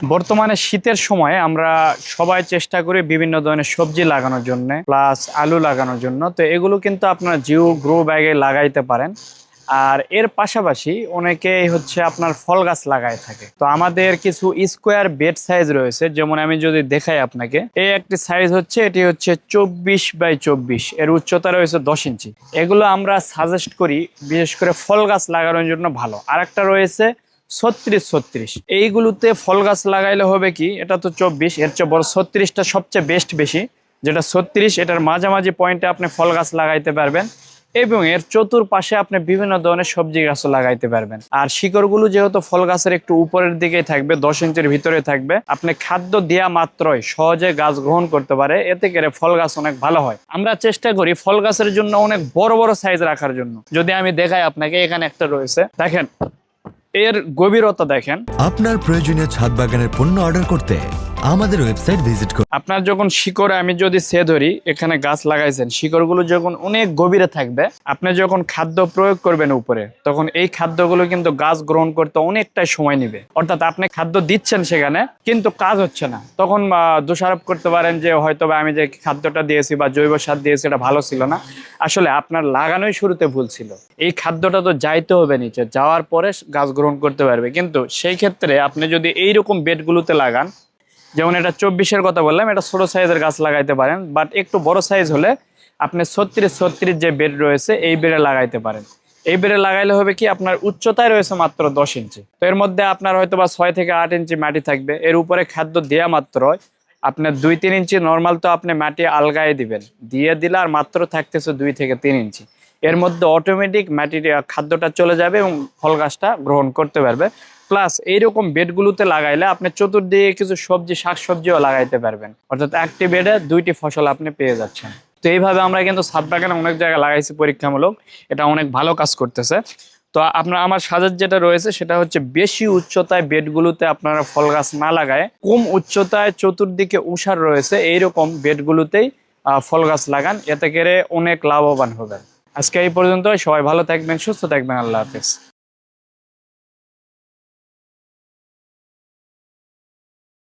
বর্তমানে শীতের সময় আমরা সবাই চেষ্টা করি বিভিন্ন ধরনের সবজি লাগানোর জন্য প্লাস আলু লাগানোর জন্য। তো এগুলো কিন্তু আপনার জিও, গ্রো ব্যাগে লাগাইতে পারেন। আর এর পাশাপাশি অনেকেই হচ্ছে আপনার ফল গাছ লাগায় থাকে। তো আমাদের কিছু স্কোয়ার বেড সাইজ রয়েছে। যেমন আমি যদি দেখাই আপনাকে, এই একটি সাইজ হচ্ছে, এটি হচ্ছে চব্বিশ বাই চব্বিশ। এর উচ্চতা রয়েছে দশ ইঞ্চি। এগুলো আমরা সাজেস্ট করি, বিশেষ করে ফল গাছ লাগানোর জন্য ভালো। আর একটা রয়েছে ছত্রিশ ছত্রিশ। এইগুলোতে ফল গাছ লাগাইলে হবে কি, এটা তো চব্বিশ, এর চেয়ে বড় ছত্রিশটা সবচেয়ে বেস্ট বেশি। যেটা ছত্রিশ, এটার মাঝামাঝি পয়েন্টে আপনি ফল গাছ লাগাইতে পারবেন এবং এর চতুর্পাশে আপনি বিভিন্ন ধরনের সবজি গাছও লাগাইতে পারবেন। আর শিকড়গুলো যেহেতু ফল গাছের একটু উপরের দিকেই থাকবে, দশ ইঞ্চির ভিতরে থাকবে, আপনি খাদ্য দেওয়া মাত্রই সহজে গাছ গ্রহণ করতে পারে, এতে করে ফল গাছ অনেক ভালো হয়। আমরা চেষ্টা করি ফল গাছের জন্য অনেক বড় বড় সাইজ রাখার জন্য। যদি আমি দেখাই আপনাকে, এখানে একটা রয়েছে। দেখেন এর গভীরতা দেখেন। আপনার প্রয়োজনীয় ছাদ বাগানের পণ্য অর্ডার করতে আমাদের ওয়েবসাইট ভিজিট করুন। আপনার যখন শিকড়ে আমি যদি সে ধরি, এখানে গাছ লাগাইছেন, শিকড়গুলো যখন অনেক গভীরে থাকবে, আপনি যখন খাদ্য প্রয়োগ করবেন উপরে, তখন এই খাদ্যগুলো কিন্তু গাছ গ্রহণ করতে অনেকটাই সময় নেবে। অর্থাৎ আপনি খাদ্য দিচ্ছেন সেখানে, কিন্তু কাজ হচ্ছে না। তখন দোষারোপ করতে পারেন যে হয়তো আমি যে খাদ্যটা দিয়েছি বা জৈব সার দিয়েছি এটা ভালো ছিল না। আসলে আপনার লাগানোই শুরুতে ভুল ছিল। এই খাদ্যটা তো যাইতে হবে নিচে, যাওয়ার পরে গাছ গ্রহণ করতে পারবে। কিন্তু সেই ক্ষেত্রে আপনি যদি এইরকম বেডগুলোতে লাগান যেমন এটা চব্বিশের কথা বললাম, এটা ছোট সাইজের গাছ লাগাইতে পারেন বাট একটু বড় সাইজ হলে আপনি ছত্রিশ ছত্রিশ যে বেড রয়েছে, এই বেডে লাগাইতে পারেন। এই বেডে লাগাইলে হবে কি, আপনার উচ্চতায় রয়েছে মাত্র দশ ইঞ্চি। তো এর মধ্যে আপনার হয়তো বা ছয় থেকে আট ইঞ্চি মাটি থাকবে, এর উপরে খাদ্য দেওয়া মাত্র আপনার দুই তিন ইঞ্চি নর্মাল তো আপনি মাটি আলগায় দিবেন। দিয়ে দিলে আর মাত্র থাকতেছে দুই থেকে তিন ইঞ্চি। এর মধ্যে অটোমেটিক মাটির খাদ্যটা চলে যাবে এবং ফল গাছটা গ্রহণ করতে পারবে। প্লাস এইরকম বেডগুলোতে লাগাইলে আপনি চতুর্দিকে কিছু সবজি, শাকসবজিও লাগাইতে পারবেন। অর্থাৎ একটি বেডে দুইটি ফসল আপনি পেয়ে যাচ্ছেন। তো এইভাবে আমরা কিন্তু ছাদ বাগানে অনেক জায়গায় লাগাইছি পরীক্ষামূলক। এটা অনেক ভালো কাজ করতেছে। তো আপনার আমার সাজের যেটা রয়েছে সেটা হচ্ছে বেশি উচ্চতায় বেডগুলোতে আপনারা ফল গাছ না লাগায়, কম উচ্চতায় চতুর্দিকে উষার রয়েছে, এইরকম বেডগুলোতেই ফল গাছ লাগান। এতে করে অনেক লাভবান হবেন। আজকে এই পর্যন্ত সবাই ভালো থাকবেন, সুস্থ থাকবেন। আল্লাহ হাফেজ।